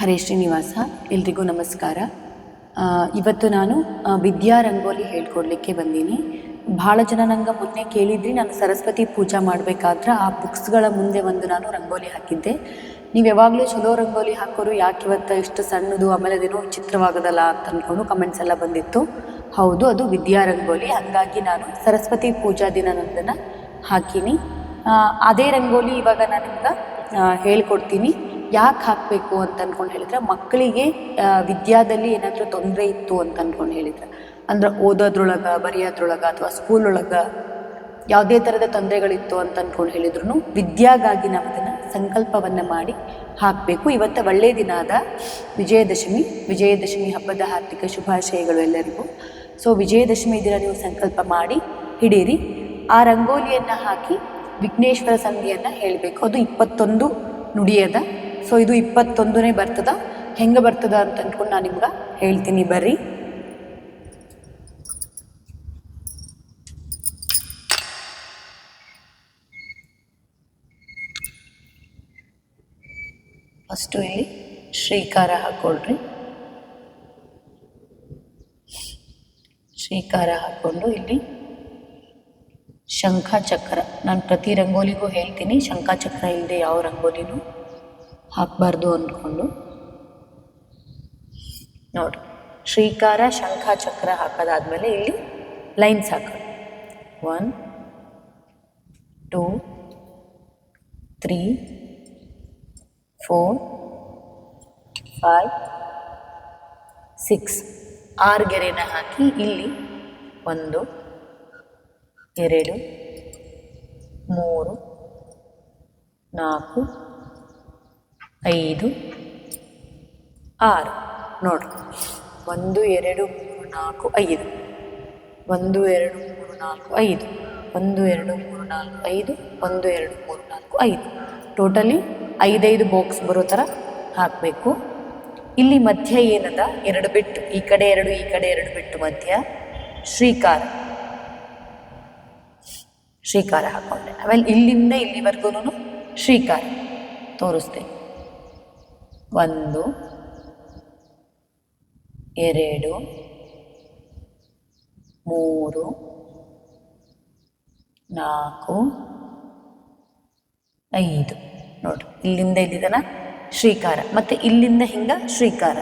ಹರೇ ಶ್ರೀನಿವಾಸ ಎಲ್ರಿಗೂ ನಮಸ್ಕಾರ. ಇವತ್ತು ನಾನು ವಿದ್ಯಾ ರಂಗೋಲಿ ಹೇಳ್ಕೊಡ್ಲಿಕ್ಕೆ ಬಂದೀನಿ. ಭಾಳ ಜನ ನಂಗೆ ಮೊನ್ನೆ ಕೇಳಿದ್ರಿ ನಾನು ಸರಸ್ವತಿ ಪೂಜಾ ಮಾಡಬೇಕಾದ್ರೆ ಆ ಬುಕ್ಸ್ಗಳ ಮುಂದೆ ಒಂದು ನಾನು ರಂಗೋಲಿ ಹಾಕಿದ್ದೆ. ನೀವು ಯಾವಾಗಲೂ ಚಲೋ ರಂಗೋಲಿ ಹಾಕೋರು ಯಾಕೆ ಇವತ್ತು ಇಷ್ಟು ಸಣ್ಣದು ಆಮೇಲೆ ಅದೇನೋ ಚಿತ್ರವಾಗದಲ್ಲ ಅಂತ ಅಂದ್ಕೊಂಡು ಕಮೆಂಟ್ಸ್ ಎಲ್ಲ ಬಂದಿತ್ತು. ಹೌದು ಅದು ವಿದ್ಯಾ ರಂಗೋಲಿ. ಹಾಗಾಗಿ ನಾನು ಸರಸ್ವತಿ ಪೂಜಾ ದಿನದಂದನ ಹಾಕೀನಿ. ಆ, ಅದೇ ರಂಗೋಲಿ ಇವಾಗ ನಾನು ನಿಮ್ಗೆ ಹೇಳ್ಕೊಡ್ತೀನಿ. ಯಾಕೆ ಹಾಕಬೇಕು ಅಂತ ಅಂದ್ಕೊಂಡು ಹೇಳಿದ್ರೆ ಮಕ್ಕಳಿಗೆ ವಿದ್ಯಾದಲ್ಲಿ ಏನಾದರೂ ತೊಂದರೆ ಇತ್ತು ಅಂತ ಅಂದ್ಕೊಂಡು ಹೇಳಿದ್ರೆ. ಅಂದ್ರೆ ಓದೋದ್ರೊಳಗೆ, ಬರೆಯೋದ್ರೊಳಗೆ ಅಥವಾ ಸ್ಕೂಲ್ ಒಳಗೆ ಯಾವುದೇ ಥರದ ತೊಂದರೆಗಳಿತ್ತು ಅಂತ ಅಂದ್ಕೊಂಡು ಹೇಳಿದ್ರು ವಿದ್ಯಾಗಾಗಿ ನಾವು ಅದನ್ನು ಸಂಕಲ್ಪವನ್ನು ಮಾಡಿ ಹಾಕಬೇಕು. ಇವತ್ತು ಒಳ್ಳೆಯ ದಿನ ಅದ ವಿಜಯದಶಮಿ ವಿಜಯದಶಮಿ ಹಬ್ಬದ ಹಾರ್ದಿಕ ಶುಭಾಶಯಗಳು ಎಲ್ಲರಿಗೂ. ಸೊ, ವಿಜಯದಶಮಿ ದಿನ ನೀವು ಸಂಕಲ್ಪ ಮಾಡಿ ಹಿಡೀರಿ. ಆ ರಂಗೋಲಿಯನ್ನು ಹಾಕಿ ವಿಘ್ನೇಶ್ವರ ಸಂಧಿಯನ್ನು ಹೇಳಬೇಕು. ಅದು ಇಪ್ಪತ್ತೊಂದು ನುಡಿಯದ ಸೊ ಇದು ಇಪ್ಪತ್ತೊಂದನೇ ಬರ್ತದ? ಹೆಂಗೆ ಬರ್ತದ ಅಂತ ಅಂದ್ಕೊಂಡು ನಾನು ನಿಮ್ಗೆ ಹೇಳ್ತೀನಿ ಬರ್ರಿ. ಫಸ್ಟು ಇಲ್ಲಿ ಶ್ರೀಕಾರ ಹಾಕ್ಕೊಳ್ರಿ ಶ್ರೀಕಾರ ಹಾಕ್ಕೊಂಡು ಇಲ್ಲಿ ಶಂಖ ಚಕ್ರ. ನಾನು ಪ್ರತಿ ರಂಗೋಲಿಗೂ ಹೇಳ್ತೀನಿ, ಶಂಖ ಚಕ್ರ ಇಲ್ಲದೆ ಯಾವ ರಂಗೋಲಿನೂ ಹಾಕಬಾರ್ದು ಅಂದ್ಕೊಂಡು ನೋಡಿ, ಶ್ರೀಕಾರ ಶಂಖ ಚಕ್ರ ಹಾಕೋದಾದ್ಮೇಲೆ ಇಲ್ಲಿ ಲೈನ್ಸ್ ಹಾಕೋದು. One two three four five six ಆರು ಗೆರೆನ ಹಾಕಿ ಇಲ್ಲಿ ಒಂದು, ಎರಡು, ಮೂರು, ನಾಲ್ಕು ಐದು, ಆರು. ನೋಡು ಒಂದು, ಎರಡು, ಮೂರು, ನಾಲ್ಕು, ಐದು. ಒಂದು, ಎರಡು, ಮೂರು, ನಾಲ್ಕು, ಐದು. ಒಂದು, ಎರಡು, ಮೂರು, ನಾಲ್ಕು, ಐದು. ಒಂದು, ಎರಡು, ಮೂರು, ನಾಲ್ಕು, ಐದು. ಟೋಟಲಿ ಐದೈದು ಬಾಕ್ಸ್ ಬರೋ ಥರ ಹಾಕಬೇಕು. ಇಲ್ಲಿ ಮಧ್ಯ ಏನದ? ಎರಡು ಬಿಟ್ಟು. ಈ ಕಡೆ ಎರಡು, ಈ ಕಡೆ ಎರಡು ಬಿಟ್ಟು ಮಧ್ಯ. ಶ್ರೀಕಾರ. ಶ್ರೀಕಾರ ಹಾಕೊಂಡೆ. ಆಮೇಲೆ ಇಲ್ಲಿಂದ ಇಲ್ಲಿವರೆಗೂ ಶ್ರೀಕಾರ. ತೋರಿಸ್ತೇನೆ. ಒಂದು, ಎರಡು, ಮೂರು, ನಾಲ್ಕು, ಐದು. ನೋಡಿ, ಇಲ್ಲಿಂದ ಇಲ್ಲಿದನ ಶ್ರೀಕಾರ, ಮತ್ತೆ ಇಲ್ಲಿಂದ ಹಿಂಗ ಶ್ರೀಕಾರ.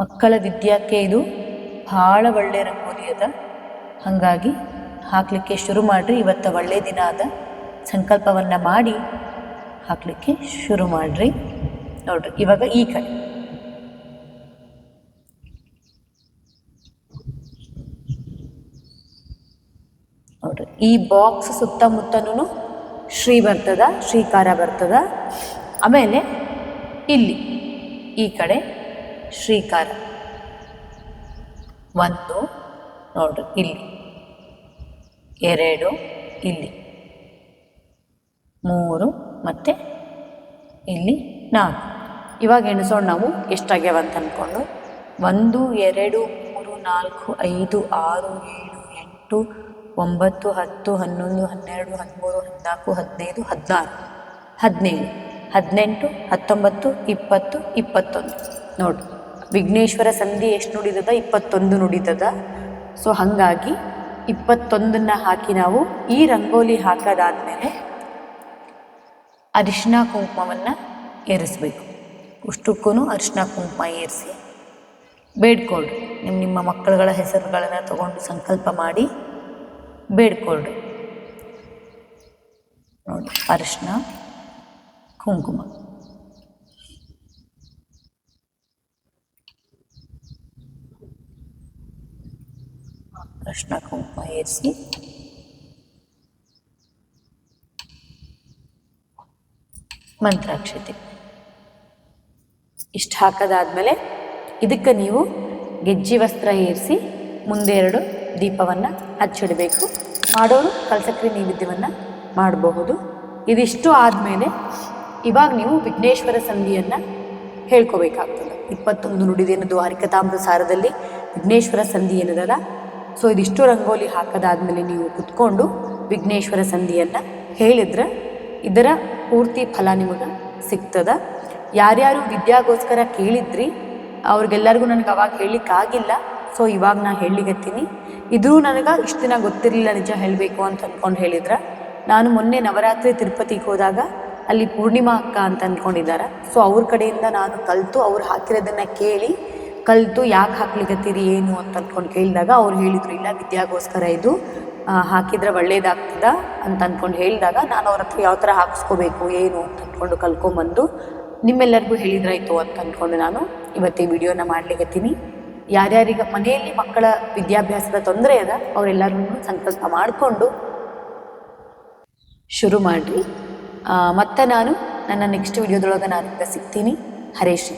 ಮಕ್ಕಳ ವಿದ್ಯಾಕ್ಕೆ ಇದು? ಭಾಳ ಒಳ್ಳೆಯ ರಂಗೋಲಿ ಅದ. ಹಾಗಾಗಿ ಹಾಕಲಿಕ್ಕೆ ಶುರು ಮಾಡಿರಿ. ಇವತ್ತು ಒಳ್ಳೆಯ ದಿನ ಅದ. ಸಂಕಲ್ಪವನ್ನು ಮಾಡಿ ಹಾಕಲಿಕ್ಕೆ ಶುರು ಮಾಡಿರಿ. ನೋಡ್ರಿ, ಇವಾಗ ಈ ಕಡೆ. ನೋಡ್ರಿ, ಈ ಬಾಕ್ಸ್ ಸುತ್ತಮುತ್ತನೂ ಶ್ರೀ ಬರ್ತದ, ಶ್ರೀಕಾರ ಬರ್ತದ. ಆಮೇಲೆ ಇಲ್ಲಿ, ಈ ಕಡೆ ಶ್ರೀಕಾರ. ಒಂದು ನೋಡ್ರಿ ಇಲ್ಲಿ. ಎರಡು, ಇಲ್ಲಿ. ಮೂರು, ಮತ್ತು ಇಲ್ಲಿ ನಾಲ್ಕು. ಇವಾಗ ಎಣಿಸೋಣ ನಾವು ಎಷ್ಟಾಗ್ಯಾವ ಅಂತ ಅಂದ್ಕೊಂಡು ಒಂದು, ಎರಡು, ಮೂರು, ನಾಲ್ಕು, ಐದು, ಆರು, ಏಳು, ಎಂಟು, ಒಂಬತ್ತು, ಹತ್ತು, ಹನ್ನೊಂದು, ಹನ್ನೆರಡು ಹದಿಮೂರು ಹದಿನಾಲ್ಕು, ಹದಿನೈದು, ಹದಿನಾರು. ಹದಿನೇಳು. ಹದಿನೆಂಟು, ಹತ್ತೊಂಬತ್ತು, ಇಪ್ಪತ್ತು, ಇಪ್ಪತ್ತೊಂದು. ನೋಡಿ. ವಿಘ್ನೇಶ್ವರ ಸಂಧಿ ಎಷ್ಟು ನುಡಿತದ ಇಪ್ಪತ್ತೊಂದು ನುಡಿತದ ಸೊ ಹಾಗಾಗಿ ಇಪ್ಪತ್ತೊಂದನ್ನು ಹಾಕಿ ನಾವು ಈ ರಂಗೋಲಿ ಹಾಕೋದಾದಮೇಲೆ ಅರಿಶಿನ ಕುಂಕುಮವನ್ನು ಏರಿಸಬೇಕು. ಅಷ್ಟಕ್ಕೂ ಅರಿಶಿನ ಕುಂಕುಮ ಏರಿಸಿ ಬೇಡ್ಕೊಳ್ರಿ. ನಿಮ್ಮ ನಿಮ್ಮ ಮಕ್ಕಳುಗಳ ಹೆಸರುಗಳನ್ನು ತಗೊಂಡು ಸಂಕಲ್ಪ ಮಾಡಿ ಬೇಡ್ಕೊಳ್ರಿ. ನೋಡಿ ಅರಿಶಿನ ಕುಂಕುಮ. ಅರಿಶಿನ ಕುಂಕುಮ ಏರಿಸಿ ಮಂತ್ರಾಕ್ಷತೆ. ಇಷ್ಟು ಹಾಕೋದಾದ್ಮೇಲೆ ಇದಕ್ಕೆ ನೀವು ಗೆಜ್ಜಿ ವಸ್ತ್ರ ಏರಿಸಿ ಮುಂದೆ ಎರಡು ದೀಪವನ್ನು ಹಚ್ಚಿಡಬೇಕು. ಮಾಡೋರು ಕಲಸಕ್ರಿ ನೈವೇದ್ಯವನ್ನು ಮಾಡಬಹುದು. ಇದಿಷ್ಟು ಆದಮೇಲೆ ಇವಾಗ ನೀವು ವಿಘ್ನೇಶ್ವರ ಸಂಧಿಯನ್ನು ಹೇಳ್ಕೋಬೇಕಾಗ್ತದೆ. ಇಪ್ಪತ್ತೊಂದು ನುಡಿದೇನದು ಹರಿಕತಾಮೃತ ಸಾರದಲ್ಲಿ ವಿಘ್ನೇಶ್ವರ ಸಂಧಿ ಏನದಲ್ಲ ಸೊ ಇದಿಷ್ಟು ರಂಗೋಲಿ ಹಾಕೋದಾದಮೇಲೆ ನೀವು ಕುತ್ಕೊಂಡು ವಿಘ್ನೇಶ್ವರ ಸಂಧಿಯನ್ನು ಹೇಳಿದ್ರೆ ಇದರ ಪೂರ್ತಿ ಫಲ ನಿಮಗೆ ಸಿಗ್ತದೆ. ಯಾರ್ಯಾರು ವಿದ್ಯಾಗೋಸ್ಕರ ಕೇಳಿದ್ರಿ, ಅವ್ರಿಗೆಲ್ಲರಿಗೂ ನನಗೆ ಅವಾಗ ಹೇಳಲಿಕ್ಕಾಗಿಲ್ಲ. ಸೊ ಇವಾಗ ನಾನು ಹೇಳಿಗತ್ತೀನಿ ಇದು ನನಗೆ ಇಷ್ಟು ದಿನ ಗೊತ್ತಿರಲಿಲ್ಲ ನಿಜ ಹೇಳಬೇಕು ಅಂತ ಅಂದ್ಕೊಂಡು ಹೇಳಿದ್ರೆ. ನಾನು ಮೊನ್ನೆ ನವರಾತ್ರಿ ತಿರುಪತಿಗೆ ಹೋದಾಗ ಅಲ್ಲಿ ಪೂರ್ಣಿಮಾ ಅಕ್ಕ ಅಂತ ಅಂದ್ಕೊಂಡಿದ್ದಾರೆ ಸೊ ಅವ್ರ ಕಡೆಯಿಂದ ನಾನು ಕಲಿತು ಅವ್ರು ಹಾಕಿರೋದನ್ನು ಕೇಳಿ ಕಲಿತು ಯಾಕೆ ಹಾಕ್ಲಿಕ್ಕತ್ತೀರಿ ಏನು ಅಂತ ಅಂದ್ಕೊಂಡು ಕೇಳಿದಾಗ ಅವ್ರು ಹೇಳಿದ್ರು, ಇಲ್ಲ ವಿದ್ಯಾಗೋಸ್ಕರ ಇದು ಹಾಕಿದ್ರೆ ಒಳ್ಳೇದಾಗ್ತದ ಅಂತ ಅಂದ್ಕೊಂಡು ಹೇಳಿದಾಗ ನಾನು ಅವ್ರ ಹತ್ರ ಯಾವ ಥರ ಹಾಕಿಸ್ಕೋಬೇಕು, ಏನು ಅಂತ ಅಂದ್ಕೊಂಡು ಕಲ್ಕೊಂಬಂದು ನಿಮ್ಮೆಲ್ಲರಿಗೂ ಹೇಳಿದ್ರಾಯ್ತು ಅಂತ ಅಂದ್ಕೊಂಡು ನಾನು ಇವತ್ತು ಈ ವಿಡಿಯೋನ ಮಾಡ್ಲಿಕತ್ತೀನಿ. ಯಾರ್ಯಾರಿಗೆ ಮನೆಯಲ್ಲಿ ಮಕ್ಕಳ ವಿದ್ಯಾಭ್ಯಾಸದ ತೊಂದರೆ ಅದ ಅವರೆಲ್ಲರೂ ಸಂಕಲ್ಪ ಮಾಡಿಕೊಂಡು ಶುರು ಮಾಡಿರಿ. ಮತ್ತೆ ನಾನು ನನ್ನ ನೆಕ್ಸ್ಟ್ ವಿಡಿಯೋದೊಳಗೆ ನಾನು ಸಿಗ್ತೀನಿ. ಹರೇಶ್